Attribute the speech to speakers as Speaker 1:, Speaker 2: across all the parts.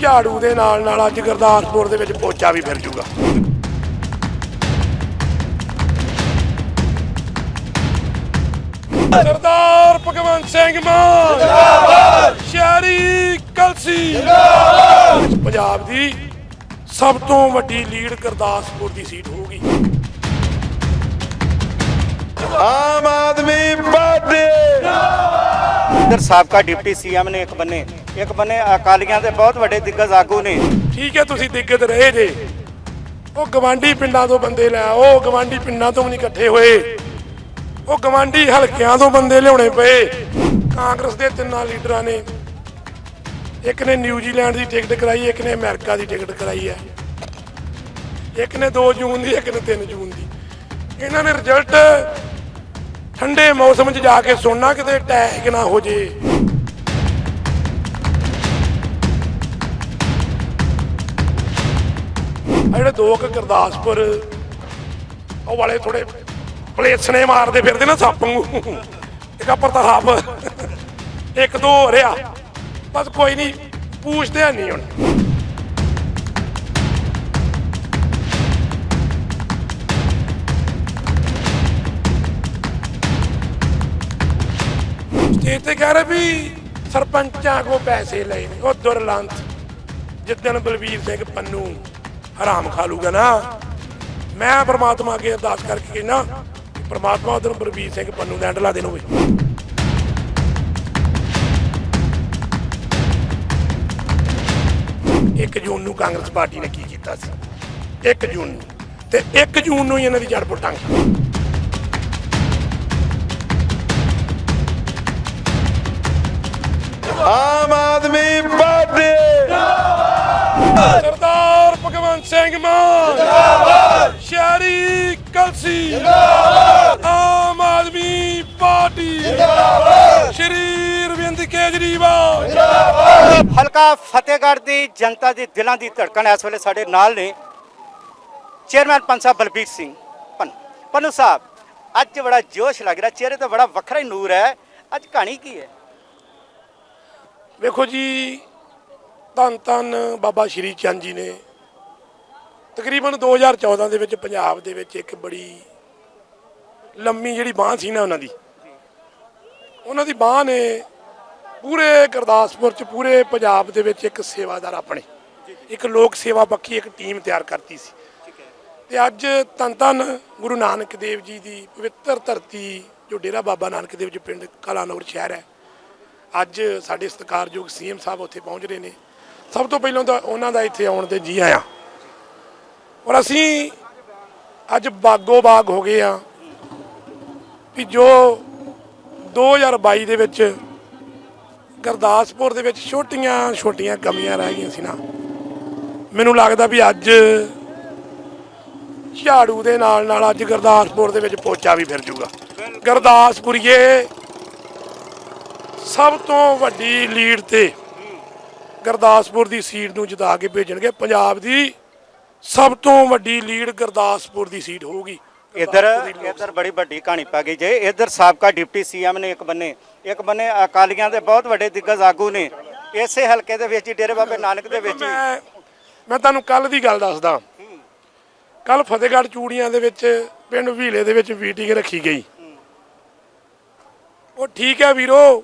Speaker 1: ਝਾੜੂ ਦੇ ਨਾਲ ਨਾਲ ਅੱਜ ਗੁਰਦਾਸਪੁਰ ਦੇ ਵਿੱਚ ਪੋਚਾ ਵੀ ਫਿਰ ਜੂਗਾ। ਸਰਦਾਰ ਭਗਵੰਤ ਸਿੰਘ ਮਾਨ। ਜਿੰਦਾਬਾਦ। ਸ਼ਹਿਰੀ ਕਲਸੀ। ਜਿੰਦਾਬਾਦ। ਪੰਜਾਬ ਦੀ ਸਭ ਤੋਂ ਵੱਡੀ ਲੀਡ ਗੁਰਦਾਸਪੁਰ ਦੀ ਸੀਟ ਹੋਊਗੀ।
Speaker 2: ਆਮ ਆਦਮੀ ਪਾਰਟੀ।
Speaker 3: ਇੱਧਰ ਸਾਬਕਾ ਡਿਪਟੀ ਸੀਐਮ ਨੇ ਇੱਕ ਬੰਨੇ ਇੱਕ ਬੰਨੇ ਅਕਾਲੀਆਂ ਦੇ ਬਹੁਤ ਵੱਡੇ ਦਿੱਗਜ ਆਗੂ ਨੇ।
Speaker 1: ਠੀਕ ਹੈ, ਤੁਸੀਂ ਦਿੱਗਤ ਰਹੇ ਜੇ। ਉਹ ਗਵਾਂਢੀ ਪਿੰਡਾਂ ਤੋਂ ਬੰਦੇ ਲੈ ਆਓ ਗਵਾਂਢੀ ਪਿੰਡਾਂ ਤੋਂ ਵੀ ਨਹੀਂ ਇਕੱਠੇ ਹੋਏ। ਉਹ ਗਵਾਂਢੀ ਹਲਕਿਆਂ ਤੋਂ ਬੰਦੇ ਲਿਆਉਣੇ ਪਏ। ਕਾਂਗਰਸ ਦੇ ਤਿੰਨਾਂ ਲੀਡਰਾਂ ਨੇ। ਇੱਕ ਨੇ ਨਿਊਜ਼ੀਲੈਂਡ ਦੀ ਟਿਕਟ ਕਰਾਈ, ਇੱਕ ਨੇ ਅਮਰੀਕਾ ਦੀ ਟਿਕਟ ਕਰਾਈ ਹੈ। ਇੱਕ ਨੇ 2 ਜੂਨ ਦੀ, ਇੱਕ ਨੇ 3 ਜੂਨ ਦੀ। ਇਹਨਾਂ ਨੇ ਰਿਜ਼ਲਟ ਠੰਡੇ ਮੌਸਮ 'ਚ ਜਾ ਕੇ ਸੁਣਨਾ ਕਿਤੇ ਅਟੈਕ ਨਾ ਹੋ ਜੇ। ਆ ਜਿਹੜੇ ਦੋ ਗੁਰਦਾਸਪੁਰ, ਉਹ ਵਾਲੇ ਥੋੜੇ ਪਲੇਸਣੇ ਮਾਰਦੇ ਫਿਰਦੇ ਨਾ ਸੱਪ ਨੂੰ। ਇੱਕ ਪ੍ਰਤਾਪ, ਇੱਕ ਦੋ ਹੋ ਰਿਹਾ ਬਸ ਕੋਈ ਨਹੀਂ ਪੁੱਛਦੇ ਨਹੀਂ ਹੁਣ। ਸਟੇਜ ਤੇ ਕਹਿ ਰਹੇ ਵੀ ਸਰਪੰਚਾਂ ਕੋ ਪੈਸੇ ਲਏ ਨੇ, ਉਹ ਦੁਰਲੰਤ ਜਿੱਦਣ ਬਲਬੀਰ ਸਿੰਘ ਪੰਨੂ ਹਰਾਮ ਖਾ ਲੂਗਾ ਨਾ। ਮੈਂ ਪ੍ਰਮਾਤਮਾ ਅੱਗੇ ਅਰਦਾਸ ਕਰਕੇ ਕਹਿਣਾ ਕਿ ਪ੍ਰਮਾਤਮਾ ਉਧਰ ਬਲਬੀਰ ਸਿੰਘ ਪੰਨੂ ਦਾ ਅੰਡਲਾ ਦੇਣ ਹੋਵੇ। ਇੱਕ ਜੂਨ ਨੂੰ ਕਾਂਗਰਸ ਪਾਰਟੀ ਨੇ ਕੀ ਕੀਤਾ ਸੀ? 1 ਜੂਨ ਨੂੰ। ਤੇ 1 ਜੂਨ ਨੂੰ ਹੀ ਇਹਨਾਂ ਦੀ ਜੜ ਪੁੱਟਾਂਗੇ
Speaker 2: ਆਮ ਆਦਮੀ ਪਾਰਟੀ।
Speaker 1: ਭਗਵੰਤ ਸਿੰਘ ਮਾਨ। ਜਿੰਦਾਬਾਦ। ਸ਼ਹਿਰੀ ਕਲਸੀ। ਜਿੰਦਾਬਾਦ। ਆਮ ਆਦਮੀ ਪਾਰਟੀ। ਜਿੰਦਾਬਾਦ। ਸ਼੍ਰੀ ਅਰਵਿੰਦ ਕੇਜਰੀਵਾਲ।
Speaker 3: ਹਲਕਾ ਫਤਿਹਗੜ੍ਹ ਦੀ ਜਨਤਾ ਦੀ ਦਿਲਾਂ ਦੀ ਧੜਕਣ ਇਸ ਵੇਲੇ ਸਾਡੇ ਨਾਲ ਨੇ ਚੇਅਰਮੈਨ ਸਾਹਿਬ ਬਲਬੀਰ ਸਿੰਘ ਪੰਨ। ਪੰਨੂ ਸਾਹਿਬ ਅੱਜ ਬੜਾ ਜੋਸ਼ ਲੱਗ ਰਿਹਾ ਚਿਹਰੇ ਤੇ ਬੜਾ ਵੱਖਰਾ ਹੀ ਨੂਰ ਹੈ। ਅੱਜ ਕਹਾਣੀ ਕੀ ਹੈ?
Speaker 1: ਵੇਖੋ ਜੀ ਧੰਨ ਧੰਨ ਬਾਬਾ ਸ਼੍ਰੀ ਚੰਦ ਜੀ ਨੇ ਤਕਰੀਬਨ 2014 ਦੇ ਵਿੱਚ ਪੰਜਾਬ ਦੇ ਵਿੱਚ ਇੱਕ ਬੜੀ ਲੰਮੀ ਜਿਹੜੀ ਬਾਹ ਸੀ ਨਾ ਉਹਨਾਂ ਦੀ ਉਹਨਾਂ ਦੀ ਬਾਹ ਨੇ ਪੂਰੇ ਗੁਰਦਾਸਪੁਰ ਚ ਪੂਰੇ ਪੰਜਾਬ ਦੇ ਵਿੱਚ ਇੱਕ ਸੇਵਾਦਾਰ ਆਪਣੇ, ਇੱਕ ਲੋਕ ਸੇਵਾ ਪੱਖੀ ਇੱਕ ਟੀਮ ਤਿਆਰ ਕਰਤੀ ਸੀ। ਤੇ ਅੱਜ ਧੰਨ ਧੰਨ ਗੁਰੂ ਨਾਨਕ ਦੇਵ ਜੀ ਦੀ ਪਵਿੱਤਰ ਧਰਤੀ, ਜੋ ਡੇਰਾ ਬਾਬਾ ਨਾਨਕ ਦੇਵ ਜੀ ਪਿੰਡ ਕਲਾਨੌਰ ਸ਼ਹਿਰ ਹੈ, ਅੱਜ ਸਾਡੇ ਸਤਿਕਾਰਯੋਗ ਸੀਐਮ ਸਾਹਿਬ ਉੱਥੇ ਪਹੁੰਚ ਰਹੇ ਨੇ। ਸਭ ਤੋਂ ਪਹਿਲਾਂ ਤਾਂ ਉਹਨਾਂ ਦਾ ਇੱਥੇ ਆਉਣ ਤੇ ਜੀ ਆਇਆਂ। ਔਰ ਅਸੀਂ ਅੱਜ ਬਾਗੋ ਬਾਗ ਹੋ ਗਏ ਆ ਵੀ ਜੋ 2022 ਦੇ ਵਿੱਚ ਗੁਰਦਾਸਪੁਰ ਦੇ ਵਿੱਚ ਛੋਟੀਆਂ ਛੋਟੀਆਂ ਕਮੀਆਂ ਰਹਿ ਗਈਆਂ ਸੀ ਨਾ ਮੈਨੂੰ ਲੱਗਦਾ ਵੀ ਅੱਜ ਝਾੜੂ ਦੇ ਨਾਲ ਨਾਲ ਅੱਜ ਗੁਰਦਾਸਪੁਰ ਦੇ ਵਿੱਚ ਪੋਚਾ ਵੀ ਫਿਰ ਜੂਗਾ। ਗੁਰਦਾਸਪੁਰੀਏ ਸਭ ਤੋਂ ਵੱਡੀ ਲੀਡ ਤੇ ਗੁਰਦਾਸਪੁਰ ਦੀ ਸੀਟ ਨੂੰ ਜਿਤਾ ਕੇ ਭੇਜਣਗੇ ਪੰਜਾਬ ਦੀ ਸਭ ਤੋਂ ਵੱਡੀ ਲੀਡ ਗੁਰਦਾਸਪੁਰ ਦੀ ਸੀਟ ਹੋਊਗੀ।
Speaker 3: ਇੱਧਰ ਇੱਧਰ ਬੜੀ ਵੱਡੀ ਕਹਾਣੀ ਪੈ ਗਈ ਜੇ। ਇੱਧਰ ਸਾਬਕਾ ਡਿਪਟੀ ਸੀਐਮ ਨੇ ਇੱਕ ਬੰਨੇ ਇੱਕ ਬੰਨੇ ਅਕਾਲੀਆਂ ਦੇ ਬਹੁਤ ਵੱਡੇ ਦਿੱਗਜ ਆਗੂ ਨੇ। ਇਸੇ ਹਲਕੇ ਦੇ ਵਿੱਚ ਹੀ ਡੇਰੇ ਬਾਬੇ ਨਾਨਕ ਦੇ ਵਿੱਚ
Speaker 1: ਮੈਂ ਮੈਂ ਤੁਹਾਨੂੰ ਕੱਲ ਦੀ ਗੱਲ ਦੱਸਦਾ। ਕੱਲ ਫਤਿਹਗੜ੍ਹ ਚੂੜੀਆਂ ਦੇ ਵਿੱਚ ਪਿੰਡ ਵੀਲੇ ਦੇ ਵਿੱਚ ਮੀਟਿੰਗ ਰੱਖੀ ਗਈ। ਉਹ ਠੀਕ ਹੈ ਵੀਰੋ।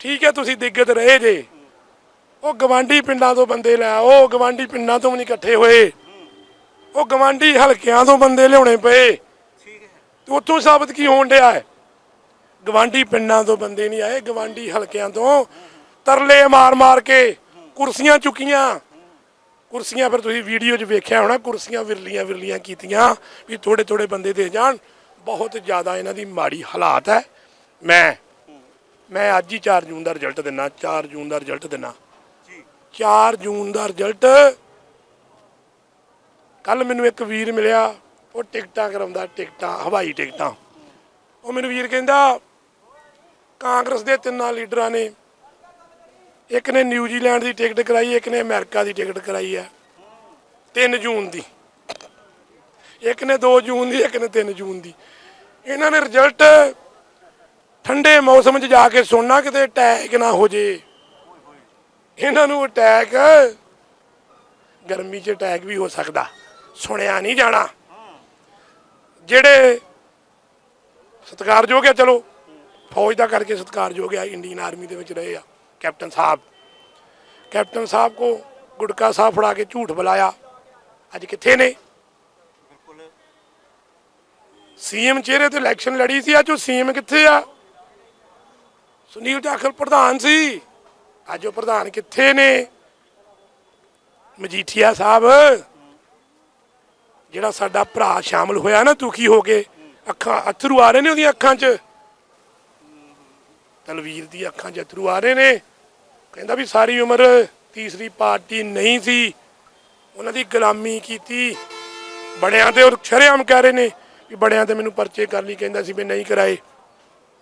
Speaker 1: ਠੀਕ ਹੈ ਤੁਸੀਂ ਦਿੱਗਤ ਰਹੇ ਜੇ। ਉਹ ਗਵਾਂਢੀ ਪਿੰਡਾਂ ਤੋਂ ਬੰਦੇ ਲੈ ਆਓ ਗਵਾਂਢੀ ਪਿੰਡਾਂ ਤੋਂ ਵੀ ਨਹੀਂ ਇਕੱਠੇ ਹੋਏ। ਉਹ ਗਵਾਂਢੀ ਹਲਕਿਆਂ ਤੋਂ ਬੰਦੇ ਲਿਆਉਣੇ ਪਏ। ਤੇ ਉੱਥੋਂ ਸਾਬਤ ਕੀ ਹੋਣ ਡਿਆ ਹੈ? ਗਵਾਂਢੀ ਪਿੰਡਾਂ ਤੋਂ ਬੰਦੇ ਨਹੀਂ ਆਏ ਗਵਾਂਢੀ ਹਲਕਿਆਂ ਤੋਂ। ਤਰਲੇ ਮਾਰ-ਮਾਰ ਕੇ ਕੁਰਸੀਆਂ ਚੁੱਕੀਆਂ। ਕੁਰਸੀਆਂ ਫਿਰ ਤੁਸੀਂ ਵੀਡੀਓ 'ਚ ਵੇਖਿਆ ਹੋਣਾ ਕੁਰਸੀਆਂ ਵਿਰਲੀਆਂ ਵਿਰਲੀਆਂ ਕੀਤੀਆਂ ਵੀ ਥੋੜੇ ਥੋੜੇ ਬੰਦੇ ਦੇ ਜਾਣ। ਬਹੁਤ ਜ਼ਿਆਦਾ ਇਹਨਾਂ ਦੀ ਮਾੜੀ ਹਾਲਾਤ ਹੈ। ਮੈਂ ਮੈਂ ਅੱਜ ਹੀ 4 ਜੂਨ ਦਾ ਰਿਜ਼ਲਟ ਦਿੰਨਾ 4 ਜੂਨ ਦਾ ਰਿਜ਼ਲਟ ਦਿੰਨਾ। 4 ਜੂਨ ਦਾ ਰਿਜ਼ਲਟ। ਕੱਲ ਮੈਨੂੰ ਇੱਕ ਵੀਰ ਮਿਲਿਆ, ਉਹ ਟਿਕਟਾਂ ਕਰਾਉਂਦਾ, ਟਿਕਟਾਂ, ਹਵਾਈ ਟਿਕਟਾਂ। ਉਹ ਮੈਨੂੰ ਵੀਰ ਕਹਿੰਦਾ, ਕਾਂਗਰਸ ਦੇ ਤਿੰਨਾਂ ਲੀਡਰਾਂ ਨੇ, ਇੱਕ ਨੇ ਨਿਊਜ਼ੀਲੈਂਡ ਦੀ ਟਿਕਟ ਕਰਾਈ, ਇੱਕ ਨੇ ਅਮਰੀਕਾ ਦੀ ਟਿਕਟ ਕਰਾਈ ਹੈ 3 ਜੂਨ ਦੀ। ਇੱਕ ਨੇ 2 ਜੂਨ ਦੀ, ਇੱਕ ਨੇ 3 ਜੂਨ ਦੀ। ਇਹਨਾਂ ਨੇ ਰਿਜ਼ਲਟ ਠੰਡੇ ਮੌਸਮ 'ਚ ਜਾ ਕੇ ਸੁਣਨਾ, ਕਿਤੇ ਅਟੈਕ ਨਾ ਹੋ ਜੇ। ਇਹਨਾਂ ਨੂੰ ਅਟੈਕ ਗਰਮੀ 'ਚ ਅਟੈਕ ਵੀ ਹੋ ਸਕਦਾ। ਸੁਣਿਆ ਨਹੀਂ ਜਾਣਾ। ਜਿਹੜੇ ਸਤਿਕਾਰਯੋਗ ਆ, ਚਲੋ, ਫੌਜ ਦਾ ਕਰਕੇ ਸਤਿਕਾਰਯੋਗ ਆ ਇੰਡੀਅਨ ਆਰਮੀ ਦੇ ਵਿੱਚ ਰਹੇ ਆ, ਕੈਪਟਨ ਸਾਹਿਬ। ਕੈਪਟਨ ਸਾਹਿਬ ਕੋ ਗੁਟਕਾ ਸਾਹਿਬ ਫੜਾ ਕੇ ਝੂਠ ਬੁਲਾਇਆ। ਅੱਜ ਕਿੱਥੇ ਨੇ? ਸੀਐਮ ਚਿਹਰੇ ਤੇ ਇਲੈਕਸ਼ਨ ਲੜੀ ਸੀ, ਅੱਜ ਉਹ ਸੀਐਮ ਕਿੱਥੇ ਆ? ਸੁਨੀਲ ਜਾਖਲ ਪ੍ਰਧਾਨ ਸੀ। ਅੱਜ ਉਹ ਪ੍ਰਧਾਨ ਕਿੱਥੇ ਨੇ? ਮਜੀਠੀਆ ਸਾਹਿਬ। ਜਿਹੜਾ ਸਾਡਾ ਭਰਾ ਸ਼ਾਮਲ ਹੋਇਆ ਨਾ, ਦੁਖੀ ਹੋ ਕੇ, ਅੱਖਾਂ ਅਥਰੂ ਆ ਰਹੇ ਨੇ ਉਹਦੀਆਂ ਅੱਖਾਂ 'ਚ। ਤਲਵੀਰ ਦੀ ਅੱਖਾਂ 'ਚ ਅਥਰੂ ਆ ਰਹੇ ਨੇ। ਕਹਿੰਦਾ ਵੀ ਸਾਰੀ ਉਮਰ ਤੀਸਰੀ ਪਾਰਟੀ ਨਹੀਂ ਸੀ। ਉਹਨਾਂ ਦੀ ਗੁਲਾਮੀ ਕੀਤੀ। ਬੜਿਆਂ ਤੇ ਉਹ ਸ਼ਰੇਆਮ ਕਹਿ ਰਹੇ ਨੇ ਵੀ ਬੜਿਆਂ ਤੇ ਮੈਨੂੰ ਪਰਚੇ ਕਰ ਲਈ। ਕਹਿੰਦਾ ਸੀ ਵੀ ਨਹੀਂ ਕਰਾਏ।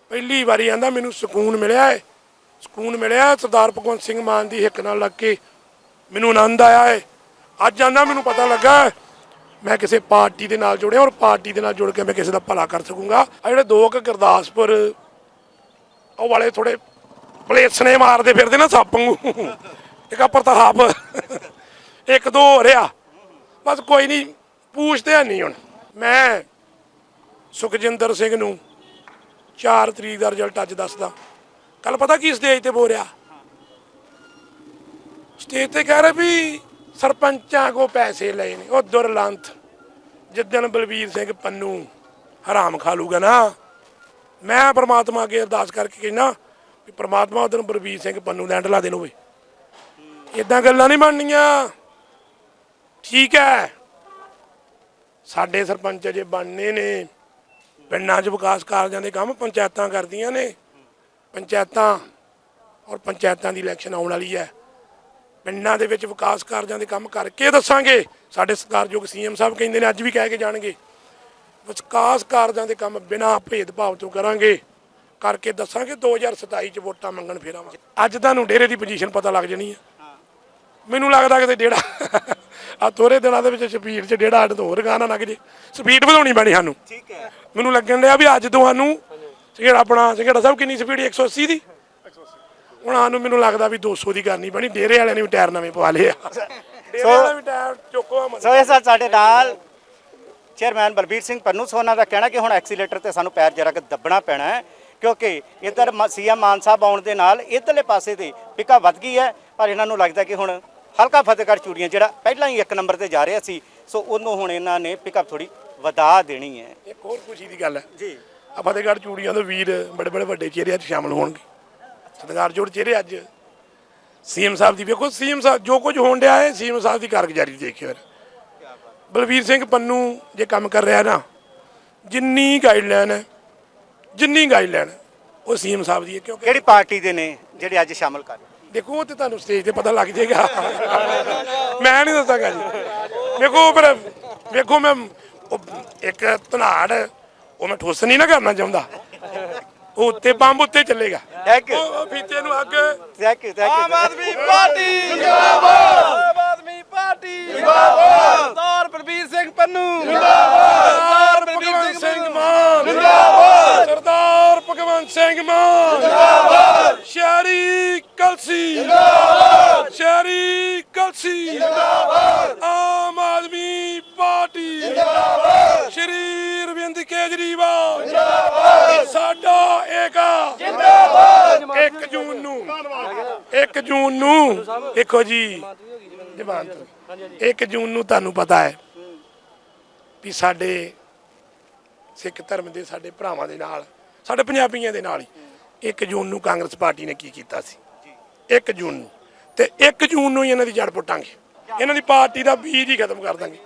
Speaker 1: ਪਹਿਲੀ ਵਾਰੀ ਆਂਦਾ ਮੈਨੂੰ ਸਕੂਨ ਮਿਲਿਆ ਹੈ। ਸਕੂਨ ਮਿਲਿਆ। ਸਰਦਾਰ ਭਗਵੰਤ ਸਿੰਘ ਮਾਨ ਦੀ ਹਿੱਕ ਨਾਲ ਲੱਗ ਕੇ ਮੈਨੂੰ ਆਨੰਦ ਆਇਆ ਹੈ। ਅੱਜ ਆਂਦਾ ਮੈਨੂੰ ਪਤਾ ਲੱਗਾ ਮੈਂ ਕਿਸੇ ਪਾਰਟੀ ਦੇ ਨਾਲ ਜੁੜਿਆ ਔਰ ਪਾਰਟੀ ਦੇ ਨਾਲ ਜੁੜ ਕੇ ਮੈਂ ਕਿਸੇ ਦਾ ਭਲਾ ਕਰ ਸਕੂੰਗਾ। ਆ ਜਿਹੜੇ ਦੋ ਕੁ ਗੁਰਦਾਸਪੁਰ, ਉਹ ਵਾਲੇ ਥੋੜੇ ਬਲੇਸਣੇ ਮਾਰਦੇ ਫਿਰਦੇ ਨਾ ਸੱਪ ਵਾਂਗੂ। ਇੱਕ ਆ ਪ੍ਰਤਾਪ, ਇੱਕ ਦੋ ਹੋ ਰਿਹਾ ਬਸ ਕੋਈ ਨਹੀਂ, ਪੁੱਛਦੇ ਨਹੀਂ ਹੁਣ। ਮੈਂ ਸੁਖਜਿੰਦਰ ਸਿੰਘ ਨੂੰ 4 ਤਰੀਕ ਦਾ ਰਿਜ਼ਲਟ ਅੱਜ ਦੱਸਦਾ। ਕੱਲ ਪਤਾ ਕੀ ਸਟੇਜ ਤੇ ਬੋਲਿਆ ਸਟੇਜ ਤੇ ਕਹਿ ਰਹੇ ਵੀ ਸਰਪੰਚਾਂ ਕੋ ਪੈਸੇ ਲਏ ਨੇ। ਉਹ ਦੁਰਲੰਤ ਜਿੱਦਣ ਬਲਬੀਰ ਸਿੰਘ ਪੰਨੂ ਹਰਾਮ ਖਾ ਲੂਗਾ ਨਾ, ਮੈਂ ਪ੍ਰਮਾਤਮਾ ਅੱਗੇ ਅਰਦਾਸ ਕਰਕੇ ਕਹਿੰਦਾ ਵੀ ਪ੍ਰਮਾਤਮਾ ਉਹਦਨ ਬਲਬੀਰ ਸਿੰਘ ਪੰਨੂ ਲੈਂਡ ਲਾ ਦੇਣ ਹੋਵੇ। ਇਦਾਂ ਗੱਲਾਂ ਨਹੀਂ ਬਣਨੀਆਂ। ਠੀਕ ਹੈ। ਸਾਡੇ ਸਰਪੰਚ ਜੇ ਬਣਨੇ ਨੇ। ਪਿੰਡਾਂ 'ਚ ਵਿਕਾਸ ਕਾਰਜਾਂ ਦੇ ਕੰਮ ਪੰਚਾਇਤਾਂ ਕਰਦੀਆਂ ਨੇ। ਪੰਚਾਇਤਾਂ ਔਰ ਪੰਚਾਇਤਾਂ ਦੀ ਇਲੈਕਸ਼ਨ ਆਉਣ ਵਾਲੀ ਹੈ। ਪਿੰਡਾਂ ਦੇ ਵਿੱਚ ਵਿਕਾਸ ਕਾਰਜਾਂ ਦੇ ਕੰਮ ਕਰਕੇ ਦੱਸਾਂਗੇ। ਸਾਡੇ ਸਤਿਕਾਰਯੋਗ ਸੀਐਮ ਸਾਹਿਬ ਕਹਿੰਦੇ ਨੇ ਅੱਜ ਵੀ ਕਹਿ ਕੇ ਜਾਣਗੇ। ਵਿਕਾਸ ਕਾਰਜਾਂ ਦੇ ਕੰਮ ਬਿਨਾਂ ਭੇਦਭਾਵ ਤੋਂ ਕਰਾਂਗੇ। ਕਰਕੇ ਦੱਸਾਂਗੇ 2027 ਚ ਵੋਟਾਂ ਮੰਗਣ ਫੇਰਾਂਗੇ ਅੱਜ ਤੁਹਾਨੂੰ ਡੇਰੇ ਦੀ ਪੋਜੀਸ਼ਨ ਪਤਾ ਲੱਗ ਜਣੀ ਹੈ ਮੈਨੂੰ ਲੱਗਦਾ ਕਿ ਡੇੜਾ ਆ ਥੋੜੇ ਦਿਨਾਂ ਦੇ ਵਿੱਚ ਸਪੀਡ 'ਚ ਡੇੜਾ ਅੱਡ ਤੋਂ ਹੋਰ ਗਾਣਾ ਲੱਗ ਜੇ। ਸਪੀਡ ਵਧਾਉਣੀ ਪੈਣੀ ਸਾਨੂੰ।
Speaker 3: ਠੀਕ ਹੈ।
Speaker 1: ਮੈਨੂੰ ਲੱਗਣ ਡਿਆ ਵੀ ਅੱਜ ਤੁਹਾਨੂੰ ਜਿਹੜਾ ਆਪਣਾ ਜਿਹੜਾ ਸਾਹਿਬ ਕਿੰਨੀ ਸਪੀਡ 180 ਦੀ? ਹੁਣ ਸਾਨੂੰ ਮੈਨੂੰ ਲੱਗਦਾ ਵੀ 200 ਦੀ ਕਰਨੀ ਪੈਣੀ ਡੇਰੇ ਵਾਲਿਆਂ ਨੇ ਵੀ ਟਾਇਰ ਨਵੇਂ ਪਵਾ ਲਏ ਆ। ਡੇਰੇ ਵਾਲਾ ਵੀ ਟਾਇਰ ਚੁੱਕੋ ਆ
Speaker 3: ਸੋ ਇਸ ਸਾਲ ਸਾਡੇ ਨਾਲ ਚੇਅਰਮੈਨ ਬਲਬੀਰ ਸਿੰਘ ਪੰਨੂ ਸੋਨਾ ਦਾ ਕਹਿਣਾ ਕਿ ਹੁਣ ਐਕਸੀਲੇਟਰ ਤੇ ਸਾਨੂੰ ਪੈਰ ਜਰਾ ਕਿ ਦੱਬਣਾ ਪੈਣਾ ਹੈ ਕਿਉਂਕਿ ਇੱਧਰ ਸੀਐਮ ਮਾਨ ਸਾਹਿਬ ਆਉਣ ਦੇ ਨਾਲ ਇੱਧਰਲੇ ਪਾਸੇ ਤੇ ਪਿਕਾ ਵੱਧ ਗਈ ਹੈ ਪਰ ਇਹਨਾਂ ਨੂੰ ਲੱਗਦਾ ਕਿ ਹੁਣ ਹਲਕਾ ਫਤਿਹਗੜ੍ਹ ਚੂੜੀਆਂ ਜਿਹੜਾ ਪਹਿਲਾਂ ਹੀ ਇੱਕ ਨੰਬਰ ਤੇ ਜਾ ਰਿਹਾ ਸੀ ਸੋ ਉਹਨੂੰ ਹੁਣ ਇਹਨਾਂ ਨੇ ਪਿਕਅਪ ਥੋੜੀ ਵਧਾ ਦੇਣੀ ਹੈ।
Speaker 1: ਇੱਕ ਹੋਰ ਖੁਸ਼ੀ ਦੀ ਗੱਲ ਹੈ।
Speaker 3: ਜੀ।
Speaker 1: ਆ ਫਤਿਹਗੜ੍ਹ ਚੂੜੀਆਂ ਦੇ ਵੀਰ ਬੜੇ ਬੜੇ ਵੱਡੇ ਚਿਹਰੇ ਅੱਜ ਸ਼ਾਮਲ ਹੋਣਗੇ। ਸਤਿਕਾਰਯੋਗ ਚਿਹਰੇ ਅੱਜ। ਸੀਐਮ ਸਾਹਿਬ ਦੀ ਵੇਖੋ ਸੀਐਮ ਸਾਹਿਬ ਜੋ ਕੁਝ ਹੋਣ ਡਿਆ ਹੈ ਸੀਐਮ ਸਾਹਿਬ ਦੀ ਕਾਰਗੁਜ਼ਾਰੀ ਦੇਖਿਓ ਫਿਰ। ਬਲਵੀਰ ਸਿੰਘ ਪੰਨੂ ਜੇ ਕੰਮ ਕਰ ਰਿਹਾ ਨਾ ਜਿੰਨੀ ਗਾਈਡਲਾਈਨ ਹੈ ਜਿੰਨੀ ਗਾਈਡਲਾਈਨ ਉਹ ਸੀਐਮ ਸਾਹਿਬ ਦੀ ਹੈ ਕਿਉਂਕਿ
Speaker 3: ਕਿਹੜੀ ਪਾਰਟੀ ਦੇ ਨੇ ਜਿਹੜੇ ਅੱਜ ਸ਼ਾਮਲ ਕਰ?
Speaker 1: ਦੇਖੋ ਉਹ ਤੇ ਤੁਹਾਨੂੰ ਸਟੇਜ ਤੇ ਪਤਾ ਲੱਗ ਜਾਏਗਾ। ਮੈਂ ਨਹੀਂ ਦੱਸਾਂਗਾ ਜੀ। ਵੇਖੋ ਪਰ ਵੇਖੋ ਮੈਂ ਇੱਕ ਧਨਾੜ ਉਹ ਮੈਂ ਠੁੱਸ ਨਹੀਂ ਨਾ ਕਰਨਾ ਚਾਹੁੰਦਾ। ਉਹ ਉੱਤੇ ਬੰਬ ਉੱਤੇ ਚੱਲੇਗਾ।
Speaker 3: Thank you.
Speaker 1: ਉਹ ਫੀਤੇ ਨੂੰ ਅੱਗ।
Speaker 3: Thank you thank you
Speaker 2: Aadmi party. ਜਿੰਦਾਬਾਦ। ਆਮ ਆਦਮੀ ਪਾਰਟੀ। ਜਿੰਦਾਬਾਦ। ਸਰਦਾਰ ਬਲਬੀਰ ਸਿੰਘ ਪੰਨੂ।
Speaker 1: ਸਰਦਾਰ ਭਗਵੰਤ ਸਿੰਘ ਮਾਨ। ਜਿੰਦਾਬਾਦ। ਸਰਦਾਰ ਭਗਵੰਤ ਸਿੰਘ ਮਾਨ। ਜਿੰਦਾਬਾਦ। ਸ਼ਹਿਰੀ ਕਲਸੀ। ਜਿੰਦਾਬਾਦ। ਸ਼ਹਿਰੀ ਕਲਸੀ। ਜਿੰਦਾਬਾਦ। ਆਮ ਆਦਮੀ ਪਾਰਟੀ। ਜਿੰਦਾਬਾਦ। ਸ਼੍ਰੀ ਅਰਵਿੰਦ ਕੇਜਰੀਵਾਲ। ਜਿੰਦਾਬਾਦ ਸਾਡਾ ਏਕਾ। ਜਿੰਦਾਬਾਦ 1 ਜੂਨ ਨੂੰ। 1 ਜੂਨ ਨੂੰ। ਦੇਖੋ ਜੀ, ਜਵਾਨ 1 ਜੂਨ ਨੂੰ ਤੁਹਾਨੂੰ ਪਤਾ ਹੈ ਵੀ ਸਾਡੇ ਸਿੱਖ ਧਰਮ ਦੇ ਸਾਡੇ ਭਰਾਵਾਂ ਦੇ ਨਾਲ, ਸਾਡੇ ਪੰਜਾਬੀਆਂ ਦੇ ਨਾਲ ਹੀ 1 ਜੂਨ ਨੂੰ ਕਾਂਗਰਸ ਪਾਰਟੀ ਨੇ ਕੀ ਕੀਤਾ ਸੀ? 1 ਜੂਨ ਨੂੰ। ਤੇ 1 ਜੂਨ ਨੂੰ ਹੀ ਇਹਨਾਂ ਦੀ ਜੜ ਪੁੱਟਾਂਗੇ। ਇਹਨਾਂ ਦੀ ਪਾਰਟੀ ਦਾ ਬੀਜ ਹੀ ਖਤਮ ਕਰ ਦਾਂਗੇ।